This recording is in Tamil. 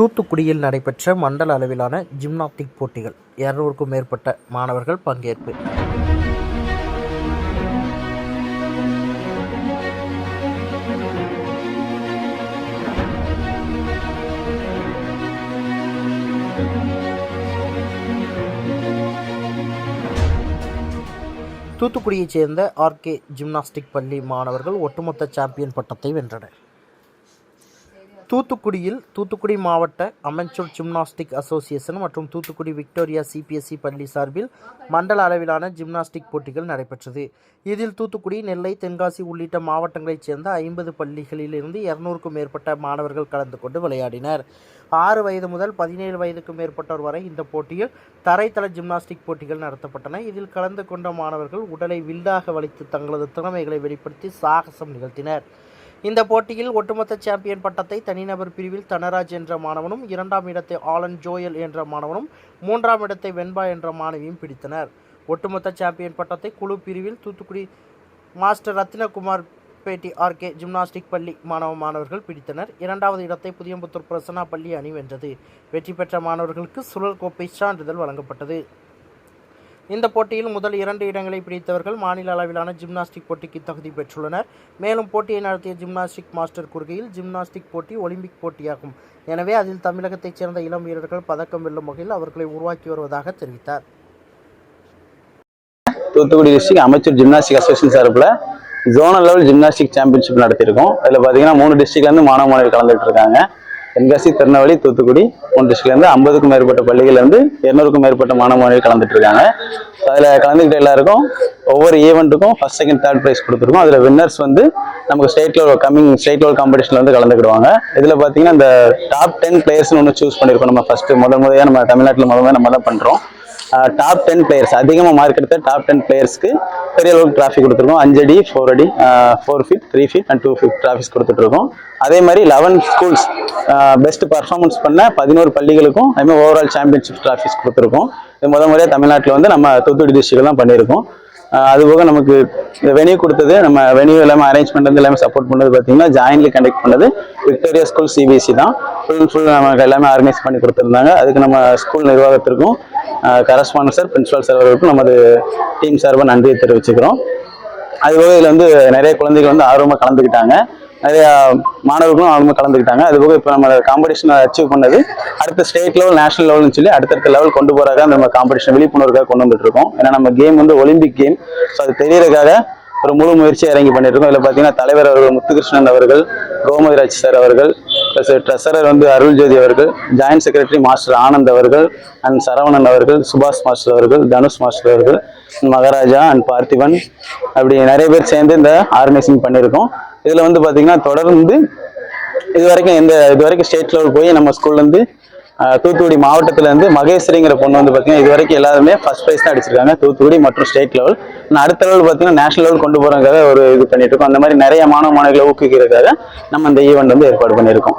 தூத்துக்குடியில் நடைபெற்ற மண்டல அளவிலான ஜிம்னாஸ்டிக் போட்டிகள் இருநூறுக்கும் மேற்பட்ட மாணவர்கள் பங்கேற்பு. தூத்துக்குடியைச் சேர்ந்த ஆர்கே ஜிம்னாஸ்டிக் பள்ளி மாணவர்கள் ஒட்டுமொத்த சாம்பியன் பட்டத்தை வென்றனர். தூத்துக்குடியில் தூத்துக்குடி மாவட்ட அமெச்சூர் ஜிம்னாஸ்டிக் அசோசியேஷன் மற்றும் தூத்துக்குடி விக்டோரியா சிபிஎஸ்சி பள்ளி சார்பில் மண்டல அளவிலான ஜிம்னாஸ்டிக் போட்டிகள் நடைபெற்றது. இதில் தூத்துக்குடி நெல்லை தென்காசி உள்ளிட்ட மாவட்டங்களைச் சேர்ந்த ஐம்பது பள்ளிகளிலிருந்து இருநூறுக்கும் மேற்பட்ட மாணவர்கள் கலந்து கொண்டு விளையாடினர். ஆறு வயது முதல் பதினேழு வயதுக்கும் மேற்பட்டோர் வரை இந்த போட்டியில் தரைத்தள ஜிம்னாஸ்டிக் போட்டிகள் நடத்தப்பட்டன. இதில் கலந்து கொண்ட மாணவர்கள் உடலை வில்லாக வலித்து தங்களது திறமைகளை வெளிப்படுத்தி சாகசம் நிகழ்த்தினர். இந்த போட்டியில் ஒட்டுமொத்த சாம்பியன் பட்டத்தை தனிநபர் பிரிவில் தனராஜ் என்ற மாணவனும் இரண்டாம் இடத்தை ஆலன் ஜோயல் என்ற மாணவனும் மூன்றாம் இடத்தை வெண்பா என்ற மாணவியும் பிடித்தனர். ஒட்டுமொத்த சாம்பியன் பட்டத்தை குழு பிரிவில் தூத்துக்குடி மாஸ்டர் ரத்தினகுமார் பேட்டி ஆர்கே ஜிம்னாஸ்டிக் பள்ளி மாணவ மாணவர்கள் பிடித்தனர். இரண்டாவது இடத்தை புதியம்புத்தூர் பிரசன்னா பள்ளி அணி வென்றது. வெற்றி பெற்ற மாணவர்களுக்கு சுழல் கோப்பை சான்றிதழ் வழங்கப்பட்டது. இந்த போட்டியில் முதல் இரண்டு இடங்களை பிடித்தவர்கள் மாநில அளவிலான ஜிம்னாஸ்டிக் போட்டிக்கு தகுதி பெற்றுள்ளனர். மேலும் போட்டியை நடத்திய ஜிம்னாஸ்டிக் மாஸ்டர் கூறுகையில் ஜிம்னாஸ்டிக் போட்டி ஒலிம்பிக் போட்டியாகும். எனவே அதில் தமிழகத்தைச் சேர்ந்த இளம் வீரர்கள் பதக்கம் வெல்லும் வகையில் அவர்களை உருவாக்கி வருவதாக தெரிவித்தார். Thoothukudi district amateur gymnastic association சார்பில் ஜோனல் லெவல் ஜிம்னாஸ்டிக் சாம்பியன்ஷிப் நடத்தியிருக்கோம். அதில் பார்த்தீங்கன்னா மூணு டிஸ்ட்ரிக்ட்லேருந்து மாணவ மாணவிகள் கலந்துட்டு இருக்காங்க. தென்காசி திருநெல்வேலி தூத்துக்குடி மூணு டிஸ்ட்ரிக்ட்லேருந்து ஐம்பதுக்கும் மேற்பட்ட பள்ளிகள்லேருந்து இருநூறுக்கும் மேற்பட்ட மாணவ மாணவிகள் கலந்துட்டு இருக்காங்க அதில் கலந்துக்கிட்ட எல்லாருக்கும் ஒவ்வொரு ஈவெண்ட்டுக்கும் ஃபர்ஸ்ட் செகண்ட் தேர்ட் ப்ரைஸ் கொடுத்துருக்கோம். அதில் வின்னர்ஸ் வந்து நமக்கு state level coming state level காம்படிஷனில் வந்து கலந்துக்கிடுவாங்க. இதில் பார்த்தீங்கன்னா இந்த டாப் டென் பிளேயர்ஸ்னு ஒன்று சூஸ் பண்ணியிருக்கோம் நம்ம ஃபஸ்ட்டு முதல் முறையாக நம்ம தமிழ்நாட்டில் முதல் நம்ம தான் பண்ணுறோம் டாப் டென் பிளேயர்ஸ் அதிகமாக மார்க் எடுத்த டாப் டென் பிளேயர்ஸ்க்கு பெரிய அளவுக்கு டிராஃபி கொடுத்துருக்கோம். அஞ்சு அடி ஃபோர் அடி four feet three feet and two feet trophies கொடுத்துட்ருக்கோம் அதே மாதிரி லெவன் ஸ்கூல்ஸ் பெஸ்ட் பர்ஃபார்மன்ஸ் பண்ண பதினோரு பள்ளிகளுக்கும் அதுமாதிரி ஓவரால் சாம்பியன்ஷிப் டிராஃபிஸ் கொடுத்துருக்கோம். இது முத முறையாக தமிழ்நாட்டில் வந்து நம்ம தூத்துக்குடி டிஸ்ட்ரிக்ட் தான் பண்ணியிருக்கோம். அதுபோக நமக்கு இந்த வெனியூ கொடுத்தது நம்ம வெனியூ எல்லாமே அரேஞ்ச் பண்ணுறது எல்லாமே சப்போர்ட் பண்ணுறது பார்த்தீங்கன்னா ஜாயின்லி கண்டக்ட் பண்ணது விக்டோரியா ஸ்கூல் சிபிஎஸ்சி தான். ஃபுல் அண்ட் ஃபுல் நமக்கு எல்லாமே ஆர்கனைஸ் பண்ணி கொடுத்துருந்தாங்க. அதுக்கு நம்ம ஸ்கூல் நிர்வாகத்திற்கும் கரஸ்பாண்டன்ட் சார் பிரின்சிபால் சார் அவர்களுக்கும் நமது டீம் சார்பாக நன்றியை தெரிவிச்சுக்கிறோம். அதுபோக இதில் வந்து நிறைய குழந்தைகள் வந்து ஆர்வமாக கலந்துக்கிட்டாங்க. நிறைய மாணவர்களும் அவங்க கலந்துக்கிட்டாங்க. அதுபோக இப்போ நம்ம காம்படிஷன் அச்சீவ் பண்ணது அடுத்த ஸ்டேட் லெவல் நேஷனல் லெவல்னு சொல்லி அடுத்தடுத்த லெவல் கொண்டு போறதுக்காக நம்ம காம்படிஷன் விழிப்புணர்வுக்காக கொண்டு வந்துட்டு இருக்கோம். ஏன்னா நம்ம கேம் வந்து ஒலிம்பிக் கேம் ஸோ அது தெரியறதுக்காக ஒரு முழு முயற்சியை இறங்கி பண்ணியிருக்கோம் இதில் பார்த்தீங்கன்னா தலைவர் அவர்கள் முத்துகிருஷ்ணன் அவர்கள் கோமதிராஜ் சார் அவர்கள் ப்ளஸ் ட்ரெஸரர் வந்து அருள்ஜோதி அவர்கள் ஜாயின்ட் செக்ரட்டரி மாஸ்டர் ஆனந்த் அவர்கள் அண்ட் சரவணன் அவர்கள் சுபாஷ் மாஸ்டர் அவர்கள் தனுஷ் மாஸ்டர் அவர்கள் மகாராஜா அண்ட் பார்த்திபன். அப்படி நிறைய பேர் சேர்ந்து இந்த ஆர்கனைசிங் பண்ணியிருக்கோம். இதில் வந்து பார்த்தீங்கன்னா தொடர்ந்து இது வரைக்கும் எந்த இது வரைக்கும் ஸ்டேட் லெவல் போய் நம்ம ஸ்கூல்லேருந்து தூத்துக்குடி மாவட்டத்துல இருந்து மகேஸ்வரிங்கிற பொண்ணு வந்து பார்த்தீங்கன்னா இது வரைக்கும் எல்லாருமே ஃபர்ஸ்ட் ப்ரைஸ் தான் அடிச்சிருக்காங்க. தூத்துக்குடி மற்றும் ஸ்டேட் லெவல் நான் அடுத்த லெவல் பார்த்தீங்கன்னா நேஷனல் லெவல் கொண்டு போகிறதுக்காக ஒரு இது பண்ணிட்டு இருக்கோம். அந்த மாதிரி நிறைய மாணவ மாணவிகளை ஊக்குவிக்கிறதுக்காக நம்ம இந்த ஈவெண்ட் வந்து ஏற்பாடு பண்ணியிருக்கோம்.